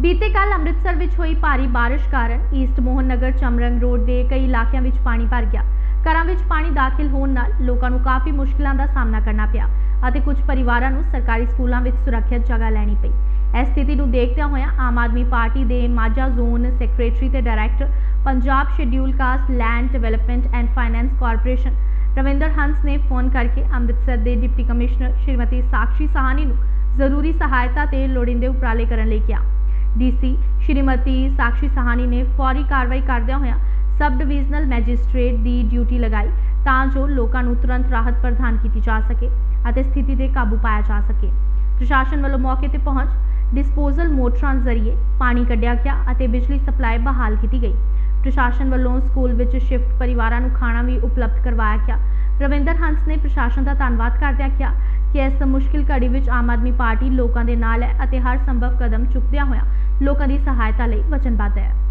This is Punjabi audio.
ਬੀਤੇ ਕੱਲ ਅੰਮ੍ਰਿਤਸਰ ਵਿੱਚ ਹੋਈ ਭਾਰੀ ਬਾਰਿਸ਼ ਕਾਰਨ ਈਸਟ ਮੋਹਨ ਨਗਰ ਚਮਰੰਗ ਰੋਡ ਦੇ ਕਈ ਇਲਾਕਿਆਂ ਵਿੱਚ ਪਾਣੀ ਭਰ ਗਿਆ। ਘਰਾਂ ਵਿੱਚ ਪਾਣੀ ਦਾਖਲ ਹੋਣ ਨਾਲ ਲੋਕਾਂ ਨੂੰ ਕਾਫੀ ਮੁਸ਼ਕਲਾਂ ਦਾ ਸਾਹਮਣਾ ਕਰਨਾ ਪਿਆ ਅਤੇ ਕੁਝ ਪਰਿਵਾਰਾਂ ਨੂੰ ਸਰਕਾਰੀ ਸਕੂਲਾਂ ਵਿੱਚ ਸੁਰੱਖਿਅਤ ਜਗ੍ਹਾ ਲੈਣੀ ਪਈ। ਇਸ ਸਥਿਤੀ ਨੂੰ ਦੇਖਦਿਆਂ ਹੋਇਆਂ ਆਮ ਆਦਮੀ ਪਾਰਟੀ ਦੇ ਮਾਝਾ ਜ਼ੋਨ ਸੈਕਟਰੀ ਤੇ director, Punjab schedule caste, land development and finance corporation Ravinder Hans ਨੇ ਫੋਨ ਕਰਕੇ ਅੰਮ੍ਰਿਤਸਰ ਦੇ ਡਿਪਟੀ ਕਮਿਸ਼ਨਰ ਸ਼੍ਰੀਮਤੀ ਸਾਕਸ਼ੀ ਸਾਹਨੀ ਨੂੰ ਜ਼ਰੂਰੀ ਸਹਾਇਤਾ ਤੇ ਲੋੜੀਂਦੇ ਉਪਰਾਲੇ ਕਰਨ ਲਈ ਕਿਹਾ। ਡੀਸੀ ਸ਼੍ਰੀਮਤੀ ਸਾਕਸ਼ੀ ਸਾਹਨੀ ਨੇ ਫੌਰੀ ਕਾਰਵਾਈ ਕਰਦਿਆਂ ਹੋਇਆਂ ਸਬ ਡਿਵੀਜ਼ਨਲ ਮੈਜਿਸਟ੍ਰੇਟ ਦੀ ਡਿਊਟੀ ਲਗਾਈ ਤਾਂ ਜੋ ਲੋਕਾਂ ਨੂੰ ਤੁਰੰਤ ਰਾਹਤ ਪ੍ਰਦਾਨ ਕੀਤੀ ਜਾ ਸਕੇ ਅਤੇ ਸਥਿਤੀ ਤੇ ਕਾਬੂ ਪਾਇਆ ਜਾ ਸਕੇ। ਪ੍ਰਸ਼ਾਸਨ ਵੱਲੋਂ ਮੌਕੇ ਤੇ ਪਹੁੰਚ ਡਿਸਪੋਜ਼ਲ ਮੋਟਰਾਂ ਜ਼ਰੀਏ ਪਾਣੀ ਕੱਢਿਆ ਗਿਆ ਅਤੇ ਬਿਜਲੀ ਸਪਲਾਈ ਬਹਾਲ ਕੀਤੀ ਗਈ। ਪ੍ਰਸ਼ਾਸਨ ਵੱਲੋਂ ਸਕੂਲ ਵਿੱਚ ਸ਼ਿਫਟ ਪਰਿਵਾਰਾਂ ਨੂੰ ਖਾਣਾ ਵੀ ਉਪਲਬਧ ਕਰਵਾਇਆ ਗਿਆ। ਰਵਿੰਦਰ ਹੰਸ ਨੇ ਪ੍ਰਸ਼ਾਸਨ ਦਾ ਧੰਨਵਾਦ ਕਰਦਿਆਂ ਕਿਹਾ ਕਿ ਇਸ ਮੁਸ਼ਕਿਲ ਘੜੀ ਵਿੱਚ ਆਮ ਆਦਮੀ ਪਾਰਟੀ ਲੋਕਾਂ ਦੇ ਨਾਲ ਹੈ ਅਤੇ ਹਰ ਸੰਭਵ ਕਦਮ ਚੁੱਕਦਿਆਂ ਹੋਇਆ ਲੋਕਾਂ ਦੀ ਸਹਾਇਤਾ ਲਈ ਵਚਨਬੱਧ ਹੈ।